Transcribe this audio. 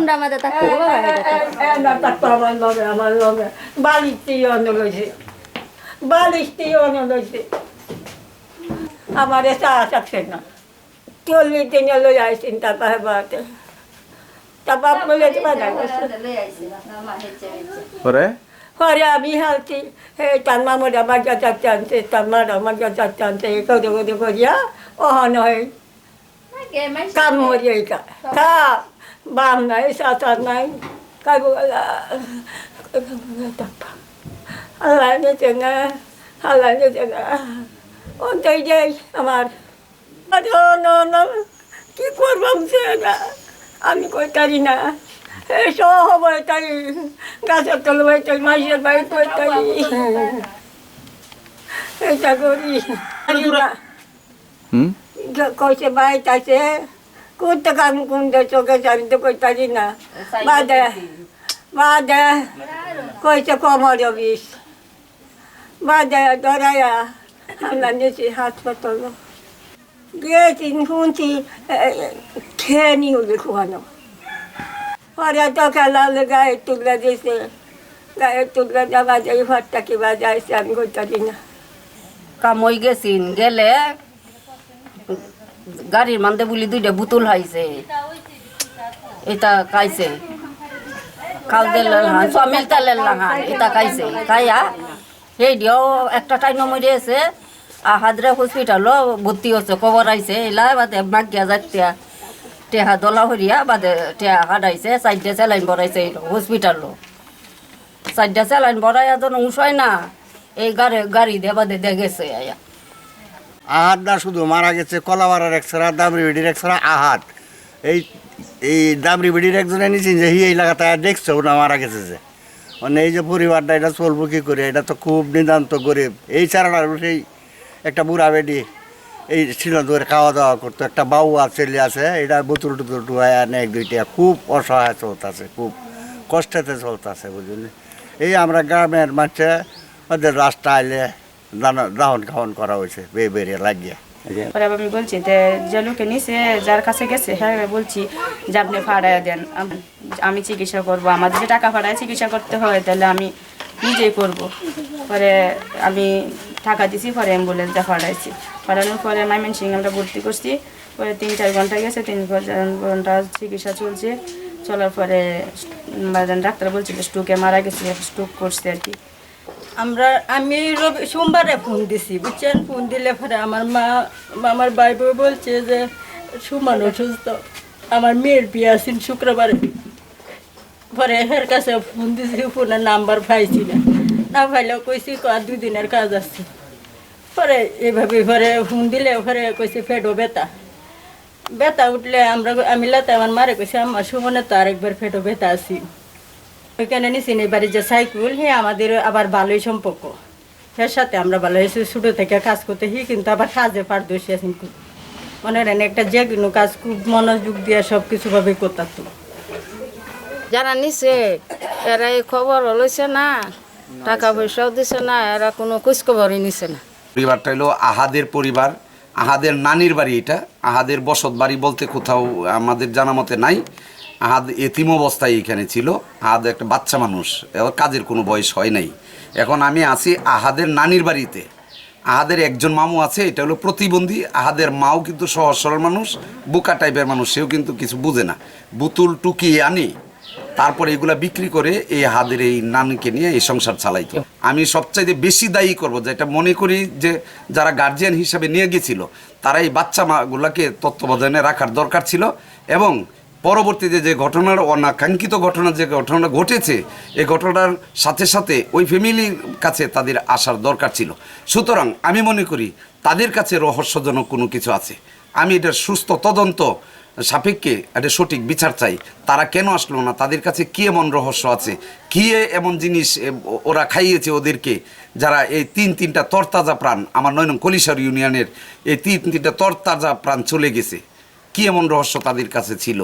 রুমটা আমাদের থাকতে হবে বাবা এটা থাকতে না থাকতো আমার লগে আমার লগে। বালিশ দিয়ে অন্য লইছে। বালিশ দিয়ে অন্য লইছে। আমার চা থাকছে না। চল্লিশ দিনে লই আইসিন তারপর বাড়িতে। তারপর বলে বাজার পরে? পরে আমি হালছি হে তার মামুর আমার যা চাচ্ছে তার মার আমার যা চাচ্ছে করে করে করিয়া অহন হয় কাম মরিয়ে কা বাম নাই সাঁতার নাই কাগু আল্লাহ নিচে না আল্লাহ নিচে না। ওটাই যাই আমার। কি করবাম সে না আমি কই পারি না। এই সহ বই তাই গাছের তল বই তাই মাসের বাড়ি কই তাই এটা করি। কইছে বাইত আছে। কোন কাম কোন চোখে আমি তো কই পারি না। বাদে বাদে কইছে কমর বিষ। বাদে ধরাইয়া আমরা নিয়েছি হাসপাতাল গিয়েছি শুনছি খেয়ে নি উলি খোয়ানো। পরে তো খেলালে গায়ে তুলে দিয়েছে গায়ে তুলে দেওয়া যায় ঘরটা কি বাজাইছে আমি কই পারি না। কামই গেছিন গেলে গাড়ির মানতে বলি দুইটা বুতুল হাইছে এটা খাইছে। খাল দিল চামিল তেলের লাহান এটা খাইছে। খাইয়া সেই দিয়েও একটা টাইম মরিয়েছে আহাদরে হসপিটালও ভর্তি হচ্ছে খবর আইছে এলা বাদে মাগিয়া যাতিয়া টেহা দলা হরিয়া বাদে টেহা হাডাইছে চারটে স্যালাইন বড়াইছে হসপিটালও চারটা স্যালাইন বড়াইয়া তো উঁসাই না, এই গাড়ি গাড়ি দিয়ে বাদে দিয়ে গেছে আয়া। আহাত না শুধু, মারা গেছে কলাবাড়ার একসারা দামরি বেডির একসারা আহাত এই এই দামরি বেডির একজনে নিয়েছেন যে, হি এলাকাতে দেখছে ওনা মারা গেছে যে? মানে এই যে পরিবারটা, এটা চলবো কী করে? এটা তো খুব নিদান্ত গরিব। এই চারাটার সেই একটা বুড়া বেডি এই ছিল ধরে খাওয়া দাওয়া করতো। একটা বাউ ছেলে আছে, এটা বুতুল টুতুল টুয়ায় আনে এক, দুইটা। খুব অসহায় চলতেছে, খুব কষ্টেতে চলতেছে বুঝলি এই আমরা গ্রামের মাঝে ওদের রাস্তা আইলে দাহন খাওয়ান করা হয়েছে বে বেরিয়ে লাগিয়ে। পরে আমি বলছি যে যে লোকে নিছে যার কাছে গেছে হ্যাঁ আমি বলছি যে আপনি ভাড়ায় দেন আমি চিকিৎসা করব আমার যদি টাকা ভাড়ায় চিকিৎসা করতে হয় তাহলে আমি নিজেই করব। পরে আমি টাকা দিছি পরে অ্যাম্বুলেন্সটা ভাড়াইছি। ভাড়ানোর পরে মাইমেন সিং আমরা ভর্তি করছি। পরে তিন চার ঘণ্টা গেছে তিন ঘণ্টা চিকিৎসা চলছে। চলার পরে ডাক্তার বলছে যে স্ট্রোকে মারা গেছে স্ট্রোক করছে আর কি। আমরা, আমি রবি, সোমবারে ফোন দিছি, বুঝছেন? ফোন দিলে পরে আমার মা, আমার ভাই বউ বলছে যে, সুমান অসুস্থ, আমার মেয়ের বিয়ে আছেন শুক্রবারে। পরে এর কাছে ফোন দিছি ফোনের নাম্বার পাইছি না। না পাইলেও কইছি ক দুই দিনের কাজ আছে। পরে এইভাবে পরে ফোন দিলে পরে কইছি ফেটো বেতা বেতা উঠলে আমরা, আমি লাতে আমার মারে কইছি আমার সুমনে তো আরেকবার ফেটো বেতা আছি। ওইখানে নিছি এই বাড়ির যে সাইকেল হে আমাদের আবার ভালোই সম্পর্ক। এর সাথে আমরা ভালো হয়েছি ছোটো থেকে কাজ করতে হি কিন্তু আবার কাজে পারদর্শী আছেন খুব মনে হয় একটা যে কোনো কাজ খুব মনোযোগ দিয়ে সব কিছুভাবে করতাম যারা নিছে এরা এই খবর লইছে না টাকা পয়সাও দিছে না এরা কোনো খোঁজখবরই নিছে না। পরিবারটা হলো আহাদের পরিবার। আহাদের নানির বাড়ি এটা। আহাদের বসত বাড়ি বলতে কোথাও আমাদের জানা মতে নাই। আহাদ এতিম অবস্থায় এখানে ছিল। আহাদ একটা বাচ্চা মানুষ। এবার কাজের কোনো বয়স হয় নাই। এখন আমি আছি আহাদের নানির বাড়িতে। আহাদের একজন মামু আছে, এটা হলো প্রতিবন্ধী। আহাদের মাও কিন্তু সহজ সরল মানুষ, বোকা টাইপের মানুষ, সেও কিন্তু কিছু বুঝে না। বুতুল টুকিয়ে আনি তারপরে এগুলা বিক্রি করে এই হাদের এই নানকে নিয়ে এই সংসার চালাইতো। আমি সবচাইতে বেশি দায়ী করব, যেটা মনে করি যে যারা গার্জিয়ান হিসাবে নিয়ে গেছিল তারা এই বাচ্চা মাগুলাকে তত্ত্বাবধানে রাখার দরকার ছিল এবং পরবর্তীতে যে ঘটনার অনাকাঙ্ক্ষিত ঘটনা, যে ঘটনাটা ঘটেছে, এই ঘটনার সাথে সাথে ওই ফ্যামিলির কাছে তাদের আসার দরকার ছিল। সুতরাং আমি মনে করি তাদের কাছে রহস্যজনক কোনো কিছু আছে। আমি এটার সুস্থ তদন্ত সাপেক্ষে একটা সঠিক বিচার চাই। তারা কেন আসলো না? তাদের কাছে কী এমন রহস্য আছে? কী এমন জিনিস ওরা খাইয়েছে ওদেরকে যারা এই তিন তিনটা তরতাজা প্রাণ, আমার নয়নম কলিশার কলিশর ইউনিয়নের এই তিন তিনটা তরতাজা প্রাণ চলে গেছে? কী এমন রহস্য তাদের কাছে ছিল?